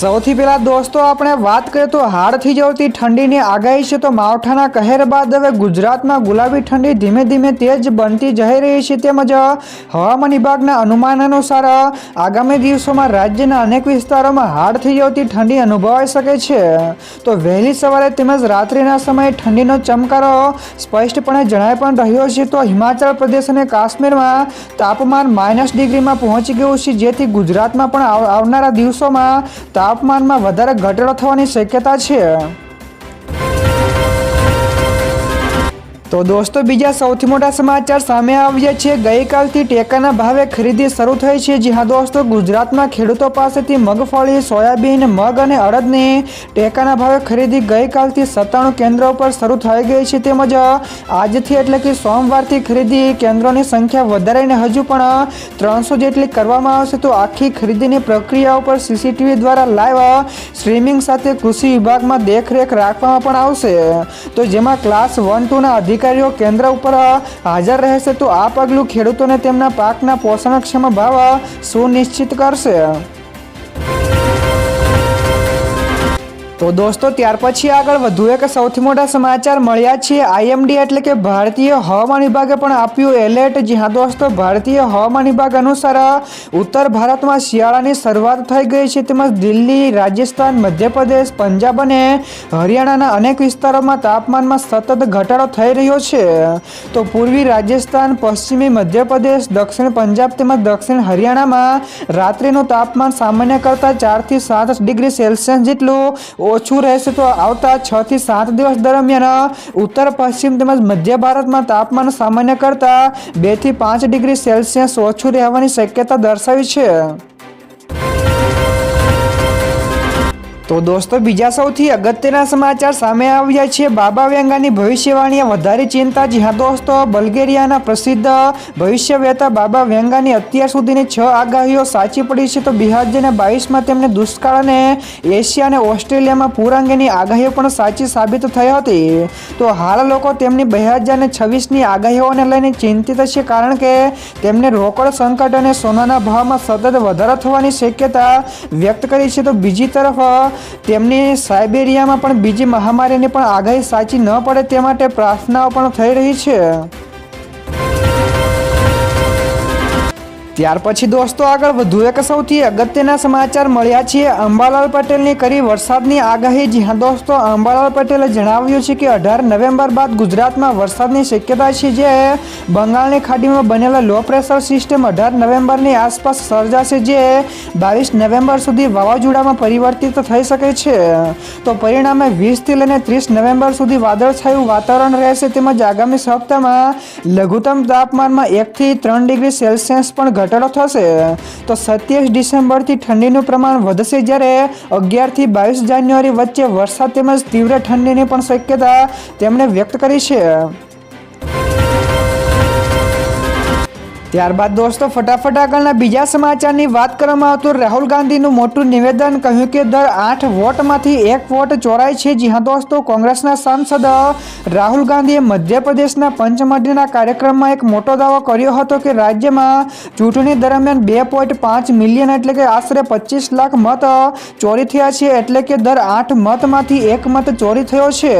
સૌથી પહેલા દોસ્તો, આપણે વાત કરીએ તો હાડ થઈ જતી ઠંડીની આગાહી છે તો માવઠાના કહેર બાદ હવે ગુજરાતમાં ગુલાબી ઠંડી ધીમે ધીમે તેજ બનતી જઈ રહી છે તેમજ હવામાન વિભાગના અનુમાન અનુસાર આગામી દિવસોમાં રાજ્યના અનેક વિસ્તારોમાં હાડ થઈ જતી ઠંડી અનુભવાઈ શકે છે. તો વહેલી સવારે તેમજ રાત્રિના સમયે ઠંડીનો ચમકારો સ્પષ્ટપણે જણાઈ પણ રહ્યો છે. તો હિમાચલ પ્રદેશ અને કાશ્મીરમાં તાપમાન માઇનસ ડિગ્રીમાં પહોંચી ગયું છે, જેથી ગુજરાતમાં પણ આવનારા દિવસોમાં તાપમાનમાં વધારે ઘટાડો થવાની શક્યતા છે. તો દોસ્તો, બીજા સૌથી મોટા સમાચાર સામે આવ્યા છે. ગઈકાલથી ટેકાના ભાવે ખરીદી શરૂ થઈ છે. જી હા દોસ્તો ગુજરાતમાં ખેડૂતો પાસેથી મગફળી સોયાબીન, મગ અને અડદની ટેકાના ભાવે ખરીદી ગઈકાલથી સત્તાણું કેન્દ્રો પર શરૂ થઈ ગઈ છે. તેમજ આજથી એટલે કે સોમવારથી ખરીદી કેન્દ્રોની સંખ્યા વધારીને હજુ પણ ત્રણસો જેટલી કરવામાં આવશે. તો આખી ખરીદીની પ્રક્રિયા ઉપર સીસીટીવી દ્વારા લાઈવ સ્ટ્રીમિંગ સાથે કૃષિ વિભાગમાં દેખરેખ રાખવામાં પણ આવશે. તો જેમાં ક્લાસ વન, ટુના અધિકારીઓ કેન્દ્ર ઉપર હાજર રહેશે તો આ પગલું ખેડૂતોને તેમના પાકના પોષણક્ષમ ભાવ સુનિશ્ચિત કરશે. તો દોસ્તો, ત્યાર પછી આગળ વધુ એક સૌથી મોટા સમાચાર મળ્યા છે. આઈએમડી એટલે કે ભારતીય હવામાન વિભાગે પણ આપ્યું એલર્ટ જી દોસ્તો, ભારતીય હવામાન વિભાગ અનુસાર ઉત્તર ભારતમાં શિયાળાની શરૂઆત થઈ ગઈ છે. તેમજ દિલ્હી, રાજસ્થાન, મધ્યપ્રદેશ, પંજાબ અને હરિયાણાના અનેક વિસ્તારોમાં તાપમાનમાં સતત ઘટાડો થઈ રહ્યો છે. તો પૂર્વી રાજસ્થાન, પશ્ચિમી મધ્યપ્રદેશ, દક્ષિણ પંજાબ તેમજ દક્ષિણ હરિયાણામાં રાત્રિનું તાપમાન સામાન્ય કરતાં ચારથી સાત ડિગ્રી સેલ્સિયસ જેટલું ઓછું રહેશે તો આવતા છ થી સાત દિવસ દરમિયાન ઉત્તર, પશ્ચિમ તેમજ મધ્ય ભારતમાં તાપમાન સામાન્ય કરતાં બેથી પાંચ ડિગ્રી સેલ્સિયસ ઓછું રહેવાની શક્યતા દર્શાવી છે. તો દોસ્તો, બીજા સૌથી અગત્યના સમાચાર સામે આવ્યા છે. બાબા વેંગાની ભવિષ્યવાણીએ વધારે ચિંતા જી હા દોસ્તો, બલ્ગેરિયાના પ્રસિદ્ધ ભવિષ્યવેતા બાબા વેંગાની અત્યાર સુધીની છ આગાહીઓ સાચી પડી છે. તો બે હજાર બાવીસમાં તેમને દુષ્કાળ અને એશિયા અને ઓસ્ટ્રેલિયામાં પૂર અંગેની આગાહીઓ પણ સાચી સાબિત થઈ હતી. તો હાલ લોકો તેમની બે હજાર છવ્વીસની આગાહીઓને લઈને ચિંતિત છે કારણ કે તેમને રોકડ સંકટ અને સોનાના ભાવમાં સતત વધારો થવાની શક્યતા વ્યક્ત કરી છે. તો બીજી તરફ તેમની સાયબેરિયામાં પણ બીજી મહામારીની પણ આગાહી સાચી ન પડે તે માટે પ્રાર્થનાઓ પણ થઈ રહી છે. ત્યાર પછી દોસ્તો આગળ વધુ એક સૌથી અગત્યના સમાચાર મળ્યા છે. અંબાલાલ પટેલની કરી વરસાદની આગાહી. જી હા દોસ્તો, અંબાલાલ પટેલે જણાવ્યું છે કે અઢાર નવેમ્બર બાદ ગુજરાતમાં વરસાદની શક્યતા છે જે બંગાળની ખાડીમાં બનેલા લો પ્રેશર સિસ્ટમ અઢાર નવેમ્બરની આસપાસ સર્જાશે જે બાવીસ નવેમ્બર સુધી વાવાઝોડામાં પરિવર્તિત થઈ શકે છે. તો પરિણામે વીસથી લઈને ત્રીસ નવેમ્બર સુધી વાદળછાયું વાતાવરણ રહેશે. તેમજ આગામી સપ્તાહમાં લઘુત્તમ તાપમાનમાં એકથી ત્રણ ડિગ્રી સેલ્સિયસ પણ ઘટાડો થશે, તો સત્યાવીસ ડિસેમ્બરથી ઠંડીનું પ્રમાણ વધશે જ્યારે અગિયારથી બાવીસ જાન્યુઆરી વચ્ચે વરસાદ તેમજ તીવ્ર ઠંડીની પણ શક્યતા તેમણે વ્યક્ત કરી છે. ત્યારબાદ દોસ્તો, ફટાફટ આગળના બીજા સમાચારની વાત કરવામાં આવતું રાહુલ ગાંધીનું મોટું નિવેદન કહ્યું કે દર આઠ વોટમાંથી એક વોટ ચોરાય છે. જી હા દોસ્તો, કોંગ્રેસના સાંસદ રાહુલ ગાંધીએ મધ્યપ્રદેશના પંચમઢીના કાર્યક્રમમાં એક મોટો દાવો કર્યો હતો કે રાજ્યમાં ચૂંટણી દરમિયાન બે પોઈન્ટ પાંચ મિલિયન એટલે કે આશરે પચીસ લાખ મત ચોરી થયા છે એટલે કે દર આઠ મતમાંથી એક મત ચોરી થયો છે.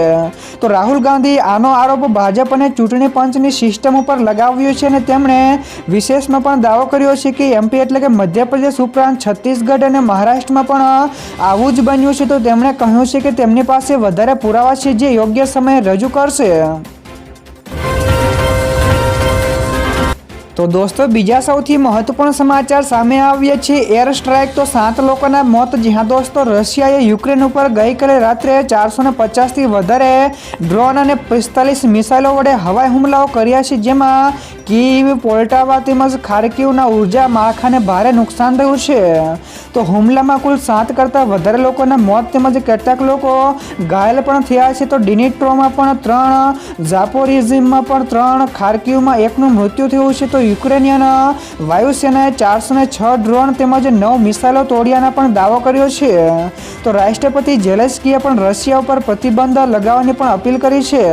તો રાહુલ ગાંધી આનો આરોપ ભાજપ અને ચૂંટણી પંચની સિસ્ટમ ઉપર લગાવ્યો છે અને તેમણે વિશેષમાં પણ દાવો કર્યો છે કે એમપી એટલે કે મધ્યપ્રદેશ ઉપરાંત છત્તીસગઢ અને મહારાષ્ટ્રમાં પણ આવું જ બન્યું છે. તો તેમણે કહ્યું છે કે તેમની પાસે વધારે પુરાવા છે જે યોગ્ય સમયે રજૂ કરશે. તો દોસ્તો, બીજા સૌથી મહત્વપૂર્ણ સમાચાર સામે આવ્યા છે. એર સ્ટ્રાઇક તો સાત લોકોના મોત, જ્યાં દોસ્તો રશિયાએ યુક્રેન ઉપર ગઈકાલે રાત્રે ચારસો ને પચાસથી વધારે ડ્રોન અને પિસ્તાલીસ મિસાઇલો વડે હવાઈ હુમલાઓ કર્યા છે. જેમાં કીવ પોલ્ટાવા તેમજ ખારકીવના ઊર્જા માળખાને ભારે નુકસાન થયું છે. તો હુમલામાં કુલ સાત કરતાં વધારે લોકોના મોત તેમજ કેટલાક લોકો ઘાયલ પણ થયા છે. તો ડિનિટ્રોમાં પણ ત્રણ, ઝાપોરિઝિમમાં પણ ત્રણ ખારકીવમાં એકનું મૃત્યુ થયું છે. તો યુક્રેનિયન વાયુસેનાએ ચારસો ને છ ડ્રોન તેમજ નવ મિસાઇલો તોડ્યાના પણ દાવો કર્યો છે. તો રાષ્ટ્રપતિ ઝેલેસ્કીએ પણ રશિયા ઉપર પ્રતિબંધ લગાવવાની પણ અપીલ કરી છે.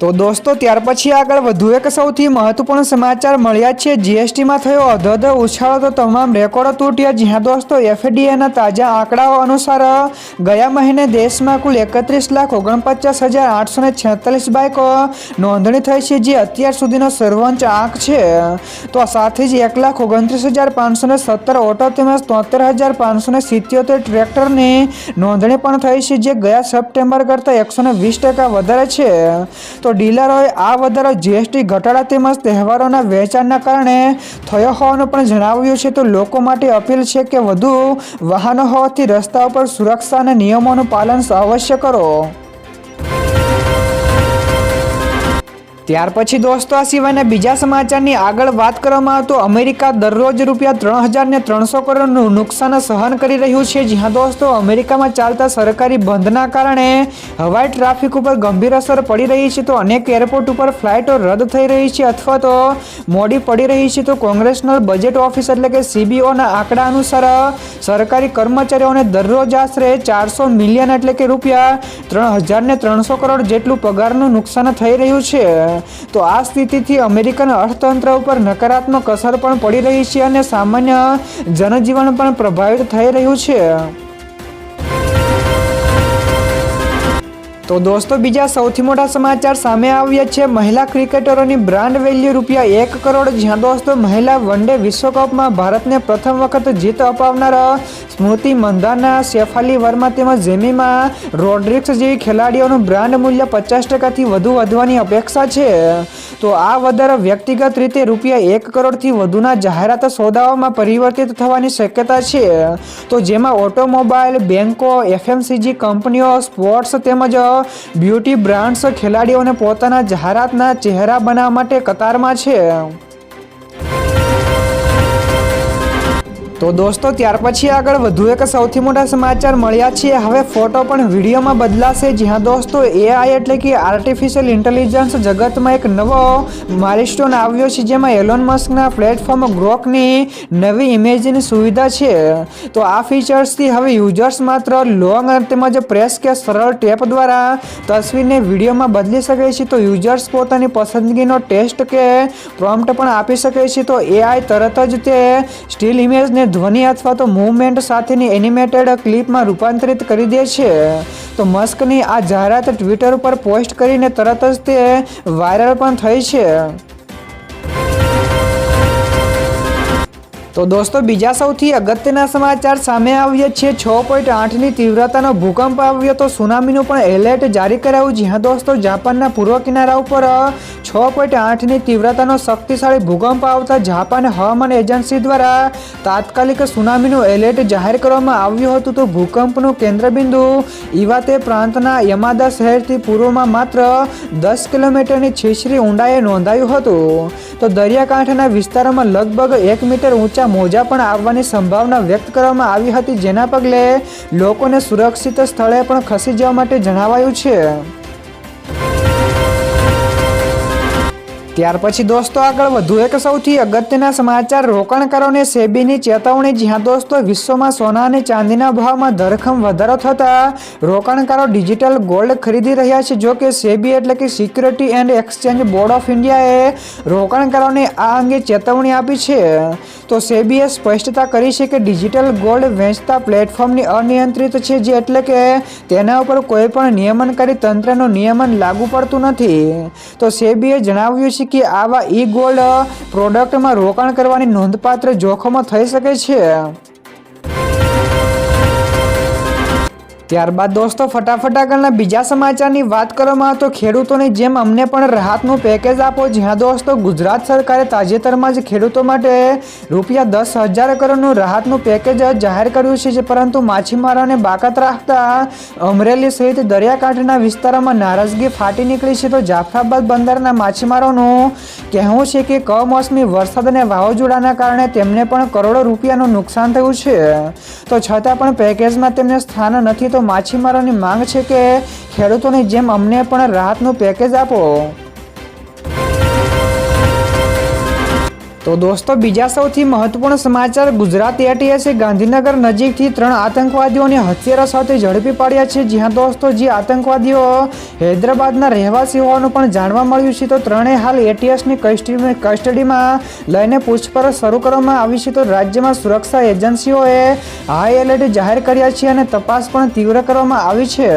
તો દોસ્તો, ત્યાર પછી આગળ વધુ એક સૌથી મહત્વપૂર્ણ સમાચાર મળ્યા છે. જીએસટીમાં થયો અધધ ઉછાળો તો તમામ રેકોર્ડો તૂટ્યા જ્યાં દોસ્તો એફડીએના તાજા આંકડાઓ અનુસાર, ગયા મહિને દેશમાં કુલ એકત્રીસ લાખ ઓગણપચાસ હજાર આઠસો ને છેતાલીસ બાઇકો નોંધણી થઈ છે, જે અત્યાર સુધીનો સર્વોચ્ચ આંક છે. તો સાથે જ એક લાખ ઓગણત્રીસ હજાર પાંચસો ને સત્તર ઓટો તેમજ તોતેર હજાર પાંચસો ને સિત્યોતેર ટ્રેક્ટરની નોંધણી પણ થઈ છે, જે ગયા સપ્ટેમ્બર કરતાં એકસો ને વીસ ટકા વધારે છે. તો ડીલરોએ આ વધારો જીએસટી ઘટાડા તેમજ તહેવારોના વેચાણના કારણે થયો હોવાનું પણ જણાવ્યું છે. તો લોકો માટે અપીલ છે કે વધુ વાહનો હોવાથી રસ્તા ઉપર અને નિયમોનું પાલન અવશ્ય કરો. ત્યાર પછી દોસ્તો, આ સિવાયના બીજા સમાચારની આગળ વાત કરવામાં તો અમેરિકા દરરોજ રૂપિયા ત્રણ હજારને ત્રણસો કરોડનું નુકસાન સહન કરી રહ્યું છે. જ્યાં દોસ્તો, અમેરિકામાં ચાલતા સરકારી બંધના કારણે હવાઈ ટ્રાફિક ઉપર ગંભીર અસર પડી રહી છે. તો અનેક એરપોર્ટ ઉપર ફ્લાઇટો રદ થઈ રહી છે અથવા તો મોડી પડી રહી છે. તો કોંગ્રેસનલ બજેટ ઓફિસ એટલે કે સીબીઓના આંકડા અનુસાર સરકારી કર્મચારીઓને દરરોજ આશરે ચારસો મિલિયન એટલે કે રૂપિયા ત્રણ હજારને ત્રણસો કરોડ જેટલું પગારનું નુકસાન થઈ રહ્યું છે. તો આ સ્થિતિથી અમેરિકન અર્થતંત્ર ઉપર નકારાત્મક અસર પણ પડી રહી છે અને સામાન્ય જનજીવન પણ પ્રભાવિત થઈ રહ્યું છે. તો દોસ્તો, બીજા સૌથી મોટા સમાચાર સામે આવ્યા છે. મહિલા ક્રિકેટરોની બ્રાન્ડ વેલ્યુ રૂપિયા એક કરોડ. જ્યાં દોસ્તો, મહિલા વનડે વિશ્વકપમાં ભારતને પ્રથમ વખત જીત અપાવનારા સ્મૃતિ મંધાના, શેફાલી વર્મા તેમજ જેમીમાં રોડ્રિક્સ જેવી ખેલાડીઓનું બ્રાન્ડ મૂલ્ય પચાસ ટકાથી વધુ વધવાની અપેક્ષા છે. તો આ વધારો વ્યક્તિગત રીતે રૂપિયા એક કરોડથી વધુના જાહેરાત સોદાઓમાં પરિવર્તિત થવાની શક્યતા છે. તો જેમાં ઓટોમોબાઈલ બેન્કો એફએમસીજી કંપનીઓ, સ્પોર્ટ્સ તેમજ બ્યુટી બ્રાન્ડ્સ ખેલાડીઓને પોતાના જાહેરાતના ચહેરા બનાવવા માટે કતારમાં છે. તો દોસ્તો, ત્યાર પછી આગળ વધુ એક સૌથી મોટા સમાચાર મળ્યા છે. હવે ફોટો પણ વિડીયોમાં બદલાશે. જ્યાં દોસ્તો એઆઈ એટલે કે આર્ટિફિશિયલ ઇન્ટેલિજન્સ જગતમાં એક નવો માઇલસ્ટોન આવ્યો છે, જેમાં એલોન મસ્કના પ્લેટફોર્મ ગ્રોકની નવી ઇમેજની સુવિધા છે. તો આ ફીચર્સથી હવે યુઝર્સ માત્ર લોંગ તેમજ પ્રેસ કે સરળ ટેપ દ્વારા તસવીરને વિડીયોમાં બદલી શકે છે. તો યુઝર્સ પોતાની પસંદગીનો ટેસ્ટ કે પ્રોમ્પ્ટ પણ આપી શકે છે. તો એઆઈ તરત જ તે સ્ટીલ ઇમેજને ધ્વનિ અથવા તો મૂવમેન્ટ સાથેની એનિમેટેડ ક્લિપમાં રૂપાંતરિત કરી દે છે. તો મસ્કની આ જાહેરાત ટ્વિટર ઉપર પોસ્ટ કરીને તરત જ તે વાયરલ પણ થઈ છે. તો દોસ્તો, બીજા સૌથી અગત્યના સમાચાર સામે આવ્યા છે. છ પોઈન્ટ આઠની તીવ્રતાનો ભૂકંપ આવ્યો તો સુનામીનું પણ એલર્ટ જારી કરાયું. જ્યાં દોસ્તો, જાપાનના પૂર્વ કિનારા ઉપર છ પોઈન્ટ આઠની તીવ્રતાનો શક્તિશાળી ભૂકંપ આવતા જાપાન હવામાન એજન્સી દ્વારા તાત્કાલિક સુનામીનું એલર્ટ જાહેર કરવામાં આવ્યું હતું. તો ભૂકંપનું કેન્દ્રબિંદુ ઇવાતે પ્રાંતના યમાદા શહેરથી પૂર્વમાં માત્ર દસ કિલોમીટરની છીછરી ઊંડાએ નોંધાયું હતું. તો દરિયાકાંઠાના વિસ્તારોમાં લગભગ એક મીટર ઊંચા મોજા પણ આવવાની સંભાવના વ્યક્ત કરવામાં આવી હતી. જેના પગલે લોકોને સુરક્ષિત સ્થળે પણ ખસી જવા માટે જણાવાયું છે. ત્યાર પછી દોસ્તો આગળ વધુ એક સૌથી અગત્યના સમાચાર રોકાણકારોને સેબીની ચેતવણી, જ્યાં દોસ્તો વિશ્વમાં સોના અને ચાંદીના ભાવમાં ધરખમ વધારો થતાં રોકાણકારો ડિજિટલ ગોલ્ડ ખરીદી રહ્યા છે. જો કે સેબી એટલે કે security and exchange board of ઇન્ડિયાએ રોકાણકારોને આ અંગે ચેતવણી આપી છે. તો સેબીએ સ્પષ્ટતા કરી છે કે ડિજિટલ ગોલ્ડ વેચતા પ્લેટફોર્મની અનિયંત્રિત છે, જે એટલે કે તેના ઉપર કોઈપણ નિયમનકારી તંત્રનું નિયમન લાગુ પડતું નથી. તો સેબીએ જણાવ્યું છે કે આવા ઈ ગોલ્ડ પ્રોડક્ટમાં રોકાણ કરવાની નોંધપાત્ર જોખમો થઈ શકે છે. ત્યારબાદ દોસ્તો, ફટાફટ આગળના બીજા સમાચારની વાત કરવામાં તો ખેડૂતોની જેમ અમને પણ રાહતનું પેકેજ આપો. જ્યાં દોસ્તો, ગુજરાત સરકારે તાજેતરમાં જ ખેડૂતો માટે રૂપિયા દસ હજાર કરોડનું રાહતનું પેકેજ જાહેર કર્યું છે પરંતુ માછીમારોને બાકાત રાખતા અમરેલી સહિત દરિયાકાંઠાના વિસ્તારોમાં નારાજગી ફાટી નીકળી છે. તો જાફરાબાદ બંદરના માછીમારોનું કહેવું છે કે કમોસમી વરસાદ અને વાવાઝોડાના કારણે તેમને પણ કરોડો રૂપિયાનું નુકસાન થયું છે. તો છતાં પણ પેકેજમાં તેમને સ્થાન નથી તો માછીમારોની માંગ છે કે ખેડૂતોની જેમ અમને પણ રાહતનું પેકેજ આપો. તો દોસ્તો, બીજા સૌથી મહત્વપૂર્ણ સમાચાર ગુજરાત એટીએસે ગાંધીનગર નજીકથી ત્રણ આતંકવાદીઓને હથિયારો સાથે ઝડપી પાડ્યા છે. જ્યાં દોસ્તો, જે આતંકવાદીઓ હૈદરાબાદના રહેવાસી હોવાનું પણ જાણવા મળ્યું છે, તો ત્રણેય હાલ એટીએસની કસ્ટડી કસ્ટડીમાં લઈને પૂછપરછ શરૂ કરવામાં આવી છે. તો રાજ્યમાં સુરક્ષા એજન્સીઓએ હાઈ એલર્ટ જાહેર કર્યા છે અને તપાસ પણ તીવ્ર કરવામાં આવી છે.